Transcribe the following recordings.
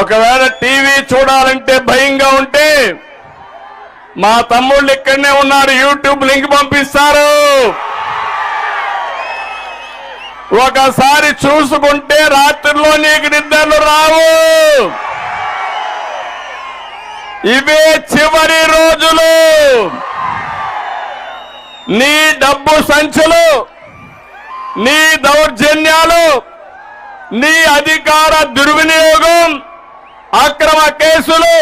ఒకవేళ టీవీ చూడాలంటే భయంగా ఉంటే మా తమ్ముళ్ళు ఇక్కడనే ఉన్నారు. యూట్యూబ్ లింక్ పంపిస్తారు. ఒకసారి చూసుకుంటే రాత్రిలో నీకు నిద్రలు రావు. ఇవే చివరి రోజులు. నీ డబ్బు సంచులు నీ దౌర్జన్యాలు నీ అధికార దుర్వినియోగం అక్రమ కేసులు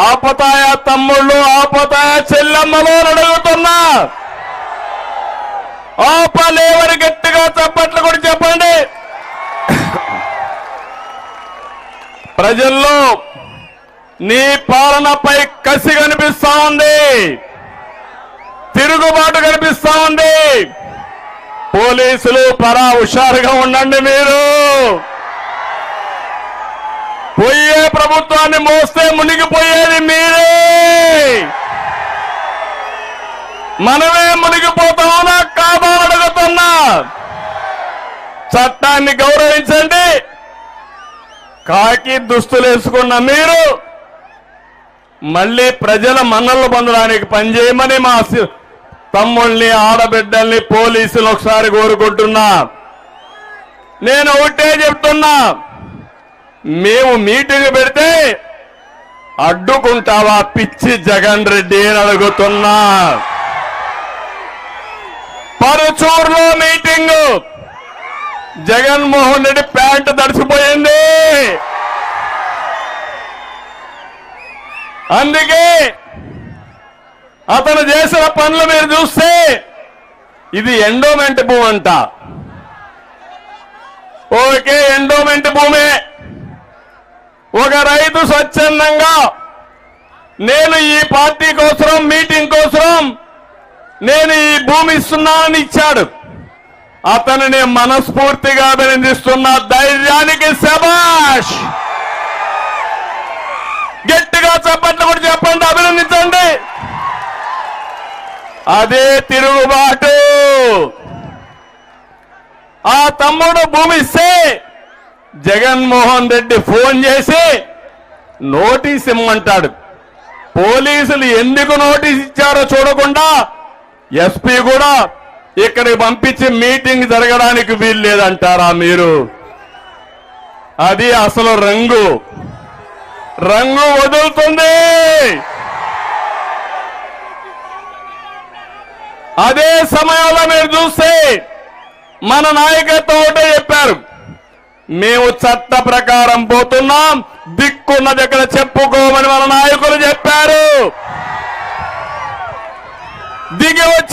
ఆపతాయ తమ్ముళ్ళు ఆపతాయ చెల్లెమ్మలు అడుగుతున్నా ఆపలేవని గట్టిగా చప్పట్లు కూడా చెప్పండి. ప్రజల్లో నీ పాలనపై కసి కనిపిస్తా ఉంది. తిరుగుబాటు కనిపిస్తా ఉంది. పోలీసులు పరా హుషారుగా ఉండండి మీరు. పోయే ప్రభుత్వాన్ని మోస్తే మునిగిపోయేది మీరే. మనమే మునిగిపోతామనా కాదా అడుగుతున్నా చట్టాన్ని గౌరవించండి. కాకి దుస్తులు వేసుకున్న మీరు మళ్ళీ ప్రజల మన్నలు పొందడానికి పనిచేయమని మా తమ్ముల్ని ఆడబిడ్డల్ని పోలీసులు ఒకసారి కోరుకుంటున్నా. నేను ఒకటే చెప్తున్నా. మేము మీటింగ్ పెడితే అడ్డుకుంటావా పిచ్చి జగన్ రెడ్డి అని అడుగుతున్నా. పరుచూరులో మీటింగ్. జగన్మోహన్ రెడ్డి ప్యాంటు తడిసిపోయింది. అందుకే అతను చేసిన పనులు మీరు చూస్తే ఇది ఎండోమెంట్ భూమి అంట. ఓకే ఎండోమెంట్ భూమే. ఒక రైతు స్వచ్ఛందంగా నేను ఈ పార్టీ కోసం మీటింగ్ కోసం నేను ఈ భూమి ఇస్తున్నానని ఇచ్చాడు. అతనిని మనస్ఫూర్తిగా అభినందిస్తున్న ధైర్యానికి శబాష్ గట్టిగా చెప్పట్లు కూడా చెప్పండి అభినందించండి! అదే తిరుగుబాటు! ఆ తమ్ముడు భూమి ఇస్తే జగన్మోహన్ రెడ్డి ఫోన్ చేసి నోటీస్ ఇమ్మంటాడు. పోలీసులు ఎందుకు నోటీస్ ఇచ్చారో చూడకుండా ఎస్పీ కూడా ఇక్కడికి పంపించి మీటింగ్ జరగడానికి వీలు లేదంటారా మీరు? అది అసలు రంగు. రంగు వదులుతుంది. అదే సమయంలో మీరు చూస్తే మన నాయకత్వం ఒకటే చెప్పారు. మేము చట్ట ప్రకారం పోతున్నాం. దిక్కున్న దగ్గర చెప్పుకోమని మన నాయకులు చెప్పారు. దిగి వచ్చి